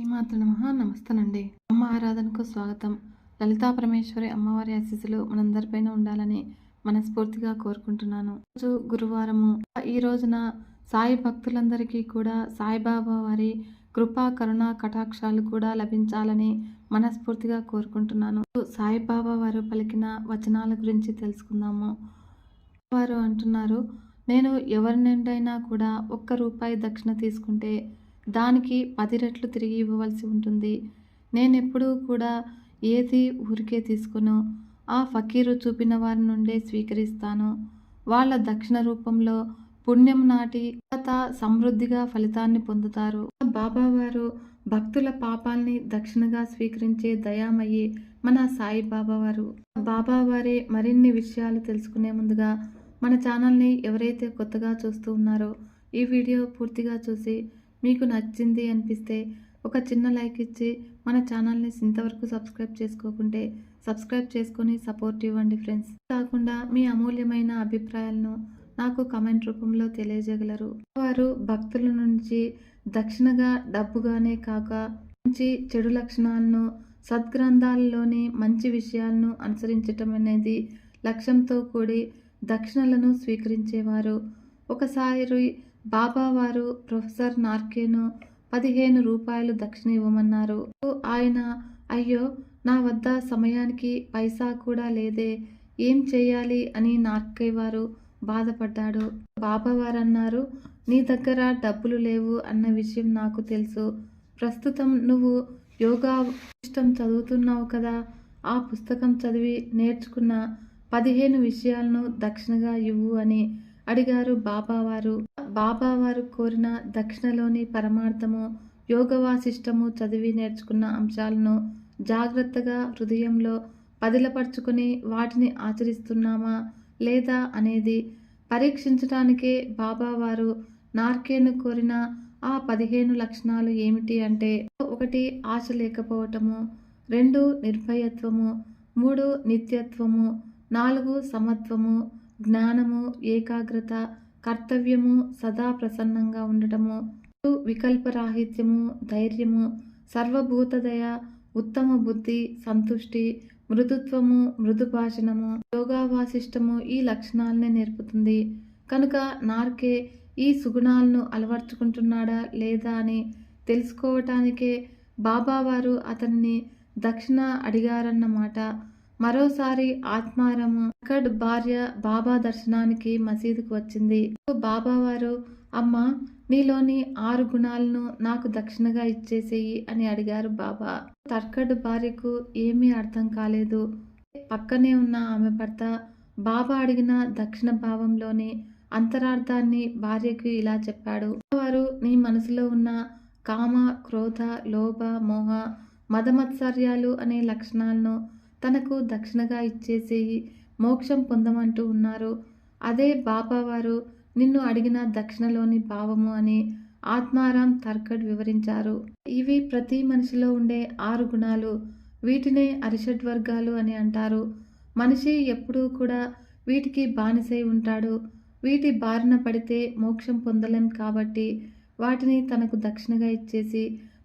శ్రీమాతృ నమ. నమస్తేనండి. అమ్మ ఆరాధనకు స్వాగతం. లలితా పరమేశ్వరి అమ్మవారి ఆశీస్సులు మనందరిపైన ఉండాలని మనస్ఫూర్తిగా కోరుకుంటున్నాను. రోజు గురువారము. ఈ రోజున సాయి భక్తులందరికీ కూడా సాయిబాబా వారి కృపా కరుణ కటాక్షాలు కూడా లభించాలని మనస్ఫూర్తిగా కోరుకుంటున్నాను. సాయిబాబా వారు పలికిన వచనాల గురించి తెలుసుకుందాము. వారు అంటున్నారు నేను ఎవరి నుండైనా కూడా ఒక్క రూపాయి దక్షిణ తీసుకుంటే దానికి పది రెట్లు తిరిగి ఇవ్వవలసి ఉంటుంది. నేను ఎప్పుడూ కూడా ఏది ఊరికే తీసుకును. ఆ ఫకీరు చూపిన వారి నుండే స్వీకరిస్తాను. వాళ్ళ దక్షిణ రూపంలో పుణ్యం నాటి తర్వాత సమృద్ధిగా ఫలితాన్ని పొందుతారు. బాబావారు భక్తుల పాపాల్ని దక్షిణగా స్వీకరించే దయామయ్యి మన సాయి బాబావారు. బాబావారి మరిన్ని విషయాలు తెలుసుకునే ముందుగా మన ఛానల్ని ఎవరైతే కొత్తగా చూస్తూ ఉన్నారో ఈ వీడియో పూర్తిగా చూసి మీకు నచ్చింది అనిపిస్తే ఒక చిన్న లైక్ ఇచ్చి మన ఛానల్ని ఇంతవరకు సబ్స్క్రైబ్ చేసుకోకుంటే సబ్స్క్రైబ్ చేసుకొని సపోర్ట్ ఇవ్వండి ఫ్రెండ్స్. కాకుండా మీ అమూల్యమైన అభిప్రాయాలను నాకు కమెంట్ రూపంలో తెలియజేయగలరు. వారు భక్తుల నుంచి దక్షిణగా డబ్బుగానే కాక మంచి చెడు లక్షణాలను సద్గ్రంథాలలోని మంచి విషయాలను అనుసరించటం అనేది లక్ష్యంతో కూడి దక్షిణలను స్వీకరించేవారు. ఒకసారి బాబావారు ప్రొఫెసర్ నార్కేను పదిహేను రూపాయలు దక్షిణ ఇవ్వమన్నారు. ఆయన అయ్యో నా వద్ద సమయానికి పైసా కూడా లేదే ఏం చేయాలి అని నార్కే వారు బాధపడ్డాడు. బాబావారు అన్నారు నీ దగ్గర డబ్బులు లేవు అన్న విషయం నాకు తెలుసు. ప్రస్తుతం నువ్వు యోగా ఇష్టం చదువుతున్నావు కదా ఆ పుస్తకం చదివి నేర్చుకున్న పదిహేను విషయాలను దక్షిణగా ఇవ్వు అని అడిగారు బాబావారు. బాబావారు కోరిన దక్షిణలోని పరమార్థము యోగవాసిష్టము చదివి నేర్చుకున్న అంశాలను జాగ్రత్తగా హృదయంలో పదిలపరుచుకుని వాటిని ఆచరిస్తున్నామా లేదా అనేది పరీక్షించడానికే బాబావారు నార్కేను కోరిన ఆ పదిహేను లక్షణాలు ఏమిటి అంటే ఒకటి ఆశ లేకపోవటము రెండు నిర్భయత్వము మూడు నిత్యత్వము నాలుగు సమత్వము జ్ఞానము ఏకాగ్రత కర్తవ్యము సదా ప్రసన్నంగా ఉండటము వికల్పరాహిత్యము ధైర్యము సర్వభూతదయ ఉత్తమ బుద్ధి సంతుష్టి మృదుత్వము మృదు భాషణము యోగావాసిష్టము ఈ లక్షణాలనే నేర్పుతుంది. కనుక నార్కే ఈ సుగుణాలను అలవర్చుకుంటున్నాడా లేదా అని తెలుసుకోవటానికే బాబావారు అతన్ని దక్షిణ అడిగారన్నమాట. మరోసారి ఆత్మారము అక్కడ్ భార్య బాబా దర్శనానికి మసీదుకు వచ్చింది. బాబా వారు అమ్మ నీలోని ఆరు గుణాలను నాకు దక్షిణగా ఇచ్చేసేయి అని అడిగారు బాబా. తర్కడ్ భార్యకు ఏమీ అర్థం కాలేదు. పక్కనే ఉన్న ఆమె భర్త బాబా అడిగిన దక్షిణ భావంలోని అంతరార్థాన్ని భార్యకు ఇలా చెప్పాడు. వారు నీ మనసులో ఉన్న కామ క్రోధ లోభ మోహ మదమత్సర్యాలు అనే లక్షణాలను తనకు దక్షిణగా ఇచ్చేసేయి మోక్షం పొందమంటూ ఉన్నారు. అదే బాబావారు నిన్ను అడిగిన దక్షిణలోని భావము అని ఆత్మారాం తర్కడ్ వివరించారు. ఇవి ప్రతి మనిషిలో ఉండే ఆరు గుణాలు. వీటినే అరిషడ్ వర్గాలు అని అంటారు. మనిషి ఎప్పుడూ కూడా వీటికి బానిసై ఉంటాడు. వీటి బారిన పడితే మోక్షం పొందలేం కాబట్టి వాటిని తనకు దక్షిణగా ఇచ్చేసి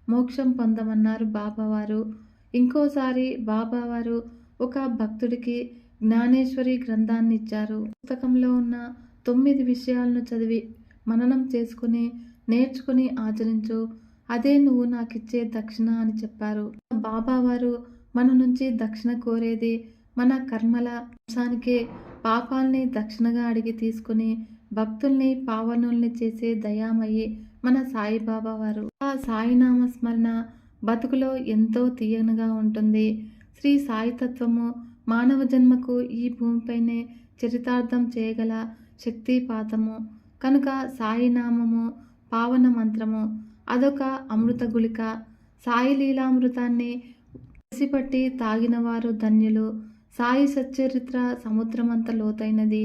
మోక్షం పొందమన్నారు బాబావారు ఇంకోసారి బాబావారు ఒక భక్తుడికి జ్ఞానేశ్వరి గ్రంథాన్ని ఇచ్చారు పుస్తకంలో ఉన్న తొమ్మిది విషయాలను చదివి మననం చేసుకుని నేర్చుకుని ఆచరించు. అదే నువ్వు నాకిచ్చే దక్షిణ అని చెప్పారు. బాబావారు మన నుంచి దక్షిణ కోరేది మన కర్మల అంశానికే పాపాల్ని దక్షిణగా అడిగి తీసుకుని భక్తుల్ని పావనుల్ని చేసే దయామయ్యి మన సాయిబాబా వారు ఆ సాయినామ స్మరణ బతుకులో ఎంతో తీయనగా ఉంటుంది. శ్రీ సాయితత్వము మానవ జన్మకు ఈ భూమిపైనే చరితార్థం చేయగల శక్తిపాతము. కనుక సాయినామము పావన మంత్రము అదొక అమృత గుళిక. సాయి లీలామృతాన్ని పట్టి తాగినవారు ధన్యులు. సాయి సచ్చరిత్ర సముద్రమంత లోతైనది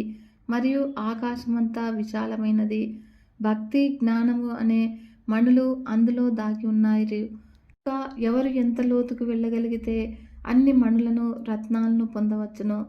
మరియు ఆకాశమంతా విశాలమైనది. భక్తి జ్ఞానము అనే మణులు అందులో దాగి ఉన్నాయి. ఎవరు ఎంత లోతుకు వెళ్ళగలిగితే అన్ని మణులను రత్నాలను పొందవచ్చును.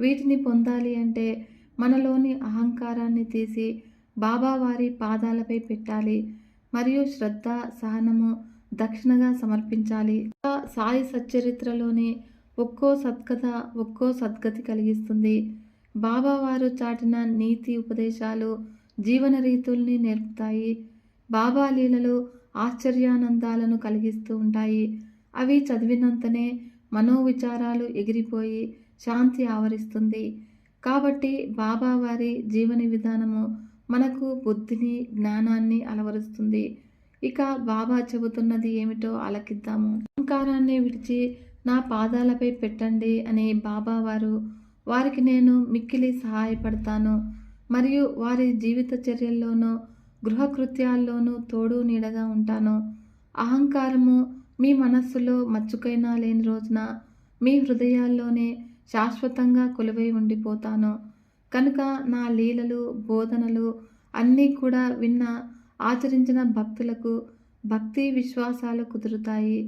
వీటిని పొందాలి అంటే మనలోని అహంకారాన్ని తీసి బాబావారి పాదాలపై పెట్టాలి. మరియు శ్రద్ధ సహనము దక్షిణగా సమర్పించాలి. సాయి సచ్చరిత్రలోని ఒక్కో సత్కథ ఒక్కో సద్గతి కలిగిస్తుంది. బాబా వారు చాటిన నీతి ఉపదేశాలు జీవన రీతుల్ని నేర్పుతాయి. బాబా లీలలు ఆశ్చర్యానందాలను కలిగిస్తూ ఉంటాయి. అవి చదివినంతనే మనోవిచారాలు ఎగిరిపోయి శాంతి ఆవరిస్తుంది. కాబట్టి బాబా వారి జీవన విధానము మనకు బుద్ధిని జ్ఞానాన్ని అలవరుస్తుంది. ఇక బాబా చెబుతున్నది ఏమిటో ఆలకిద్దాము. అహంకారాన్ని విడిచి నా పాదాలపై పెట్టండి అని బాబా వారు వారికి నేను మిక్కిలి సహాయపడతాను. మరియు వారి జీవిత చర్యల్లోనూ గృహకృత్యాల్లోనూ తోడు నీడగా ఉంటాను. అహంకారము మీ మనస్సులో మచ్చుకైనా లేని రోజున మీ హృదయాల్లోనే శాశ్వతంగా కొలువై ఉండిపోతాను. కనుక నా లీలలు బోధనలు అన్నీ కూడా విన్న ఆచరించిన భక్తులకు భక్తి విశ్వాసాలు కుదురుతాయి.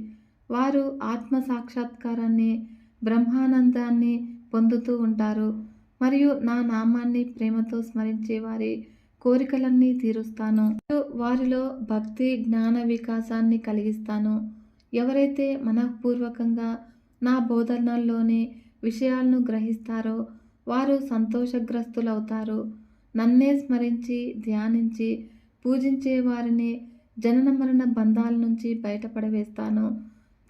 వారు ఆత్మ సాక్షాత్కారాన్ని బ్రహ్మానందాన్ని పొందుతూ ఉంటారు. మరియు నా నామాన్ని ప్రేమతో స్మరించే వారి కోరికలన్నీ తీరుస్తాను. వారిలో భక్తి జ్ఞాన వికాసాన్ని కలిగిస్తాను. ఎవరైతే మనఃపూర్వకంగా నా బోధనల్లోని విషయాలను గ్రహిస్తారో వారు సంతోషగ్రస్తులవుతారు. నన్నే స్మరించి ధ్యానించి పూజించే వారిని జనన మరణ బంధాల నుంచి బయటపడవేస్తాను.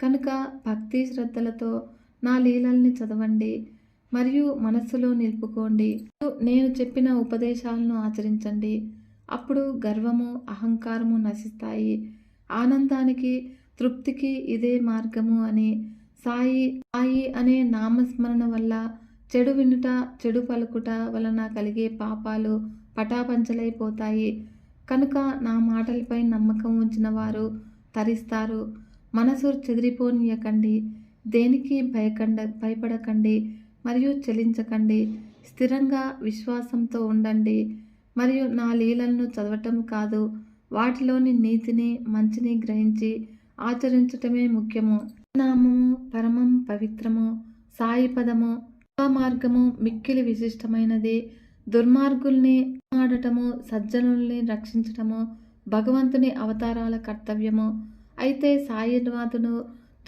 కనుక భక్తి శ్రద్ధలతో నా లీలల్ని చదవండి. మరియు మనస్సులో నిలుపుకోండి. నేను చెప్పిన ఉపదేశాలను ఆచరించండి. అప్పుడు గర్వము అహంకారము నశిస్తాయి. ఆనందానికి తృప్తికి ఇదే మార్గము అని సాయి సాయి అనే నామస్మరణ వల్ల చెడు వినుట చెడు పలుకుట వలన కలిగే పాపాలు పటాపంచలైపోతాయి. కనుక నా మాటలపై నమ్మకం ఉంచిన వారు తరిస్తారు. మనసు చెదిరిపోనీయకండి. దేనికి భయకండ భయపడకండి. మరియు చెలించకండి స్థిరంగా విశ్వాసంతో ఉండండి. మరియు నా లీలలను చదవటం కాదు. వాటిలోని నీతిని మంచిని గ్రహించి ఆచరించటమే ముఖ్యము. నామము పరమం పవిత్రము. సాయి పదము మార్గము మిక్కిలి విశిష్టమైనది. దుర్మార్గుల్ని ఆడటము సజ్జనుల్ని రక్షించటము భగవంతుని అవతారాల కర్తవ్యము. అయితే సాయినాథుడు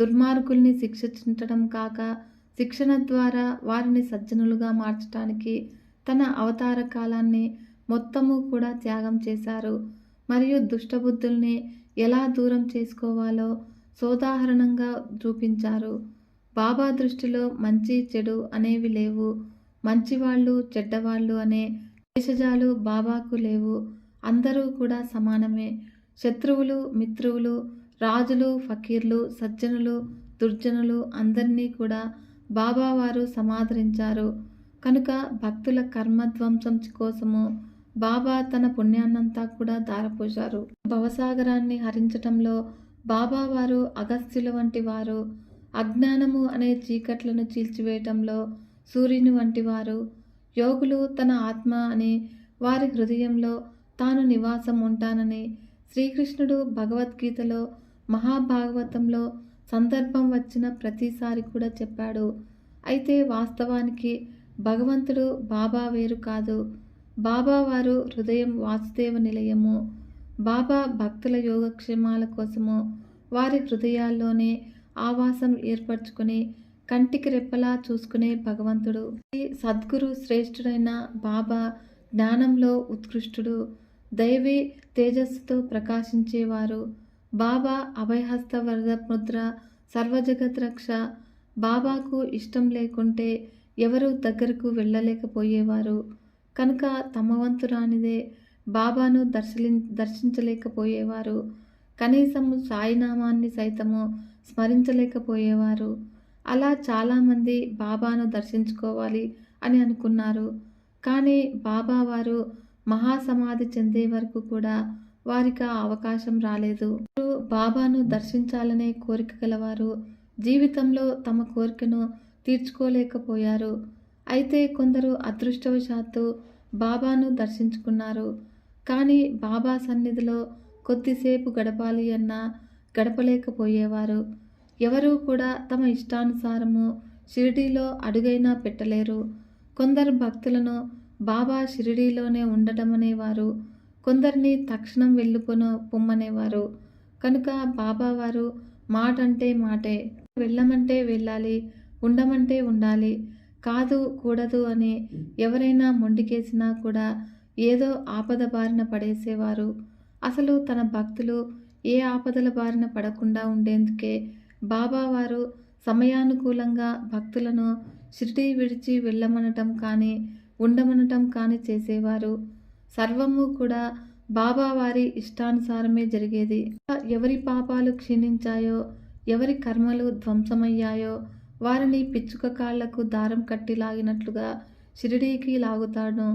దుర్మార్గుల్ని శిక్షించటం కాక శిక్షణ ద్వారా వారిని సజ్జనులుగా మార్చడానికి తన అవతార కాలాన్ని మొత్తము కూడా త్యాగం చేశారు. మరియు దుష్టబుద్ధుల్ని ఎలా దూరం చేసుకోవాలో సోదాహరణంగా చూపించారు. బాబా దృష్టిలో మంచి చెడు అనేవి లేవు. మంచివాళ్ళు చెడ్డవాళ్ళు అనే దేశజాలు బాబాకు లేవు. అందరూ కూడా సమానమే. శత్రువులు మిత్రువులు రాజులు ఫకీర్లు సజ్జనులు దుర్జనులు అందరినీ కూడా బాబావారు సమాదరించారు. కనుక భక్తుల కర్మధ్వంసం కోసము బాబా తన పుణ్యాన్నంతా కూడా దారపోశారు భవసాగరాన్ని హరించటంలో బాబావారు అగస్త్యుల వంటి వారు అజ్ఞానము అనే చీకట్లను చీల్చివేయటంలో సూర్యుని వంటి వారు యోగులు తన ఆత్మ అని వారి హృదయంలో తాను నివాసం ఉంటానని శ్రీకృష్ణుడు భగవద్గీతలో మహాభాగవతంలో సందర్భం వచ్చిన ప్రతిసారి కూడా చెప్పాడు. అయితే వాస్తవానికి భగవంతుడు బాబా వేరు కాదు. బాబా వారు హృదయం వాసుదేవ నిలయము. బాబా భక్తుల యోగక్షేమాల కోసము వారి హృదయాల్లోనే ఆవాసం ఏర్పరచుకుని కంటికి రెప్పలా చూసుకునే భగవంతుడు. సద్గురు శ్రేష్ఠుడైన బాబా జ్ఞానంలో ఉత్కృష్టుడు. దైవీ తేజస్సుతో ప్రకాశించేవారు. బాబా అభయహస్త వరద ముద్ర సర్వజగత్ రక్ష. బాబాకు ఇష్టం లేకుంటే ఎవరు దగ్గరకు వెళ్ళలేకపోయేవారు. కనుక తమ వంతు రానిదే బాబాను దర్శలి దర్శించలేకపోయేవారు. కనీసము సాయినామాన్ని సైతము స్మరించలేకపోయేవారు. అలా చాలామంది బాబాను దర్శించుకోవాలి అని అనుకున్నారు. కానీ బాబా వారు మహాసమాధి చెందే వరకు కూడా వారికి ఆ అవకాశం రాలేదు. బాబాను దర్శించాలనే కోరిక గలవారు. జీవితంలో తమ కోరికను తీర్చుకోలేకపోయారు. అయితే కొందరు అదృష్టవశాత్తు బాబాను దర్శించుకున్నారు. కానీ బాబా సన్నిధిలో కొద్దిసేపు గడపాలి అన్నా గడపలేకపోయేవారు. ఎవరూ కూడా తమ ఇష్టానుసారము షిరిడీలో అడుగైనా పెట్టలేరు. కొందరు భక్తులను బాబా షిరిడీలోనే ఉండటమనేవారు. కొందరిని తక్షణం వెళ్ళిపోను పొమ్మనేవారు. కనుక బాబా వారు మాట అంటే మాటే వెళ్ళమంటే వెళ్ళాలి ఉండమంటే ఉండాలి కాదు కూడదు అని ఎవరైనా మొండికేసినా కూడా ఏదో ఆపద బారిన పడేసేవారు. అసలు తన భక్తులు ఏ ఆపదల బారిన పడకుండా ఉండేందుకే బాబావారు సమయానుకూలంగా భక్తులను షిరిడి విడిచి వెళ్ళమనటం కానీ ఉండమనటం కానీ చేసేవారు. సర్వము కూడా బాబా వారి ఇష్టానుసారమే జరిగేది. ఎవరి పాపాలు క్షీణించాయో ఎవరి కర్మలు ధ్వంసమయ్యాయో వారిని పిచ్చుక కాళ్ళకు దారం కట్టి లాగినట్లుగా షిరిడీకి లాగుతాడు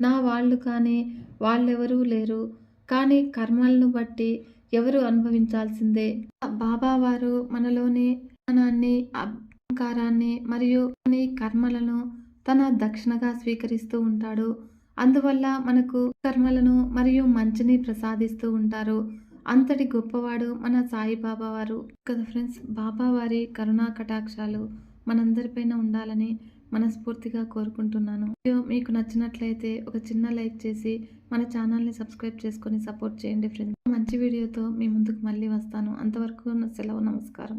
నా వాళ్ళు కానీ వాళ్ళెవరూ లేరు. కానీ కర్మలను బట్టి ఎవరు అనుభవించాల్సిందే? బాబా వారు మనలోని జ్ఞానాన్ని అహంకారాన్ని మరియు కొన్ని కర్మలను తన దక్షిణగా స్వీకరిస్తూ ఉంటాడు. అందువల్ల మనకు కర్మలను మరియు మంచిని ప్రసాదిస్తూ ఉంటారు. అంతటి గొప్పవాడు మన సాయిబాబా వారు. కదా ఫ్రెండ్స్? బాబా వారి కరుణా కటాక్షాలు మనందరిపైన ఉండాలని మనస్ఫూర్తిగా కోరుకుంటున్నాను. వీడియో మీకు నచ్చినట్లయితే ఒక చిన్న లైక్ చేసి మన ఛానల్ని సబ్స్క్రైబ్ చేసుకొని సపోర్ట్ చేయండి ఫ్రెండ్స్. మంచి వీడియోతో మీ ముందుకు మళ్ళీ వస్తాను. అంతవరకు సెలవు నమస్కారం.